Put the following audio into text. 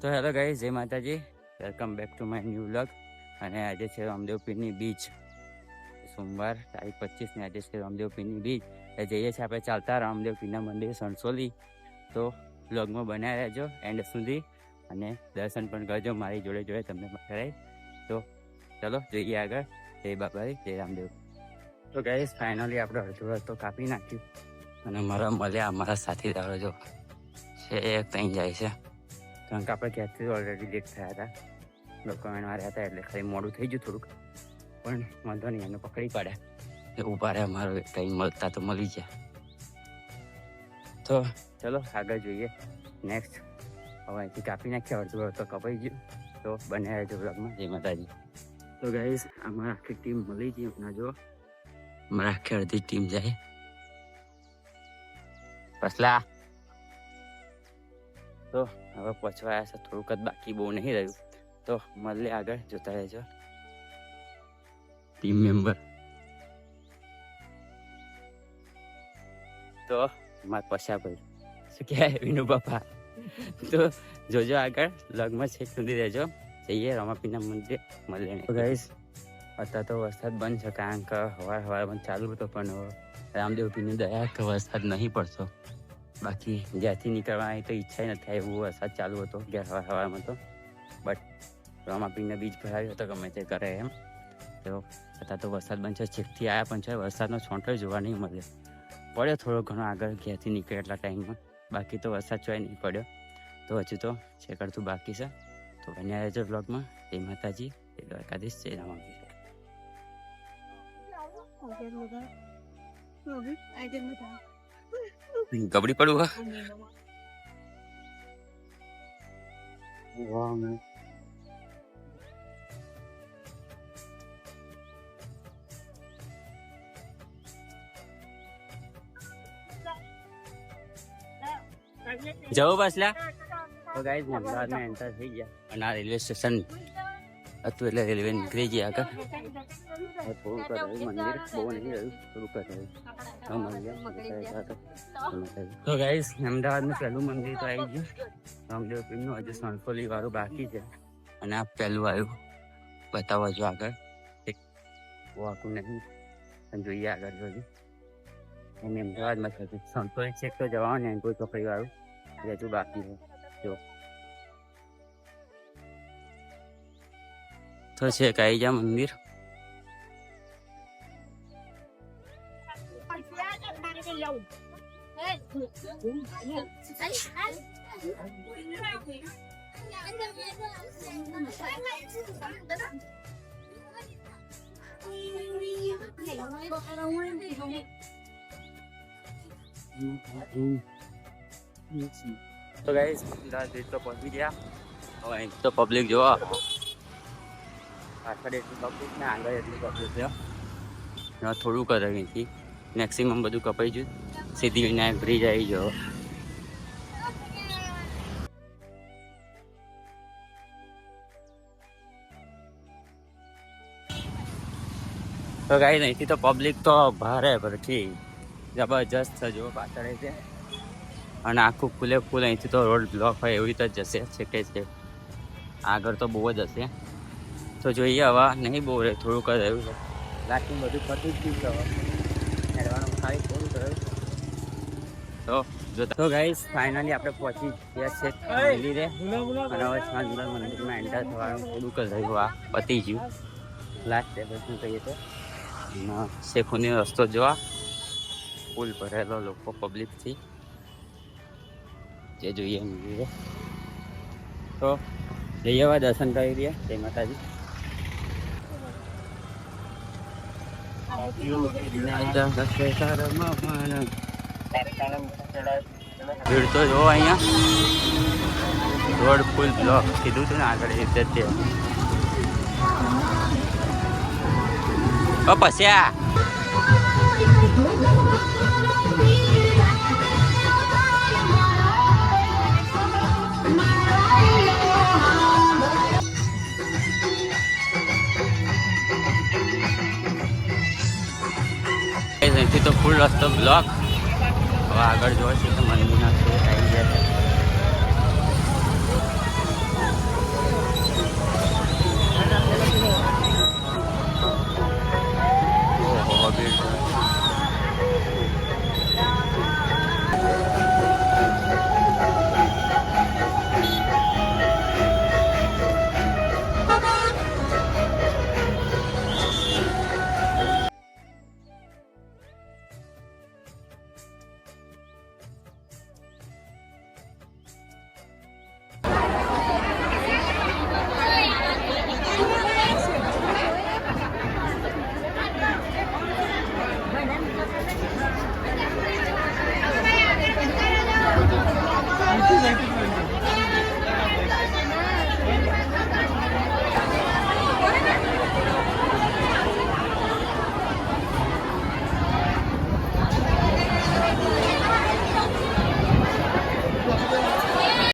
તો hello guys જય Mataji. Welcome back to my new vlog અને આજે છે રામદેવપીરની બીચ. સોમવાર, તારીખ પચીસની આજે છે રામદેવપીરની બીચ. એ જઈએ છીએ આપણે ચાલતા રામદેવપીરના મંદિર સણસોલી. તો વ્લોગમાં બનાવી રહેજો એન્ડ સુધી. અને દર્શન પણ કરજો મારી જોડે જોડે તમને કરાય તો ચલો જઈએ આગળ. જય બાબારી જય રામદેવ. તો ગાઈઝ ફાઇનલી આપણે અડધો રસ્તો કાપી નાખ્યું. અને મારા મળ્યા અમારા સાથીદારો જો. છે એ ત્યાં જાય છે. કારણ કે આપણે ક્યાંથી ઓલરેડી લેટ થયા હતા. ડોક્યુમેન્ટ માર્યા હતા એટલે ખાલી મોડું થઈ ગયું થોડુંક. પણ વાંધો નહીં એને પકડી પાડ્યા. એ ઊભા રહ્યા મારો ટાઈમ મળતા તો મળી જાય તો ચલો, આગળ જોઈએ. નેક્સ્ટ હવે અહીંથી કાપી નાખ્યા, અડધું તો કપાઈ ગયું. તો બને રહેજો બ્લોગમાં જય માતાજી. તો ગાઈઝ અમારા આખી ટીમ મળી ગઈ હમણાં જો અમારા આખી અડધી ટીમ જાય. પસલા. તો હવે પહોંચવા છે. થોડુંક જ બાકી બહુ નહીં રહ્યું. તો મળે આગળ જોતા રહેજો. ટીમ મેમ્બર તો મારા પછા ભાઈ. શું કહેવાય વિનુ બાપા? તો જોજો આગળ લગમાં છેક સુધી રહેજો. જઈએ રમાપીના મંદિર મળે ગાઈસ અત્યારે તો વરસાદ બંધ છે કારણ કે હવાર હવાર બંધ ચાલુ હતો પણ રામદેવ પીની દયા કે વરસાદ નહીં પડતો. બાકી જ્યાંથી નીકળવાની તો ઈચ્છા નથી થાય એવું વરસાદ ચાલુ હતો, ઘેર હવા હવામાં તો. બટ રામાપીને બીજ ભરાયો હતો ગમે તે કરે એમ. તો છતાં તો વરસાદ છે, છેકથી આવ્યા પણ છે, વરસાદનો છોંટો જોવા નહીં મળે પડ્યો થોડો ઘણો આગળ, ઘેરથી નીકળે એટલા ટાઈમમાં. બાકી તો વરસાદ ચોય નહીં પડ્યો. તો હજુ તો છેકડતું બાકી છે. તો બન્યા રહેજો બ્લોગમાં જય માતાજી, જય દ્વારકાધીશ, જય રામાપી ગબડી પડવું હા વાહ મેં જવું બસલા તો ગાઈઝ અમદાવાદમાં એન્ટર થઈ ગયા અને આ રેલવે સ્ટેશન હતું એટલે રેલવે નીકળી ગયા આગળ થોડુંક મંદિર બહુ નહીં રહ્યું થોડુંક રહ્યું તો ગાઈસ અમદાવાદનું પહેલું મંદિર તો આવી ગયું રામદેવ પીરનું હજુ સણસોલી વાળું બાકી છે અને આ પહેલું આવ્યું બતાવવા જો આગળ એક વાકું નહીં પણ જોઈએ આગળ જોઈએ એમ અમદાવાદમાં થતું સંતોષ ચેક તો જવાનું ને કોઈ ચોકડી વાળું હજુ બાકી છે જો તો છે કાઈ જા મંદિર તો ગાઈસ અમદાવાદ બીચ તો પહોંચી ગયા હવે અહીં તો પબ્લિક જોવો પાછળ એટલી પબ્લિક ને આગળ એટલું કપડું છે. હવે થોડુંક જ અહીંથી. મેક્સિમમ બધું કપાઈ ગયું. સીધી વિનાયક બ્રિજ આવી ગયો. તો કાંઈ નહીં તો પબ્લિક તો ભારે ભરતી જબરજસ્ત છે જો પાછળ છે અને આખું ફૂલે ફૂલ અહીંથી તો રોડ બ્લોક હોય એવી રીતે જશે છે કે છે. આગળ તો બહુ જ હશે. તો જોઈએ હવે નહીં બહુ રહે થોડુંક જ રહ્યું છે. બાકી બધું પતી જ ગયું છે હવે. હેડવાનું ખાલી થોડું રહ્યું તો જોતા તો ગાઈસ ફાઇનલી આપણે પહોંચી ગયા છે મંદિરે. અને હવે સાંજના મંદિરમાં એન્ટર થવાનું થોડુંક જ રહ્યું આ પતી ગયું લાસ્ટ ડેવલપમેન્ટ કહીએ તો? અને શેખુની રસ્તો જોવા. ફૂલ ભરેલો લોકો પબ્લિકથી જે જોઈએ મંદિરે. તો જઈએ હવે દર્શન કરી રહ્યા જય માતાજી. ભીડ તો જો અહીંયા. રોડ ફૂલ બ્લોક કીધું હતું ને આગળ એ રીતે છે. ઓ પસ્યા. અહીંથી તો ફૂલ રસ્તો બ્લોક હવે આગળ છે કે મંદિરના છે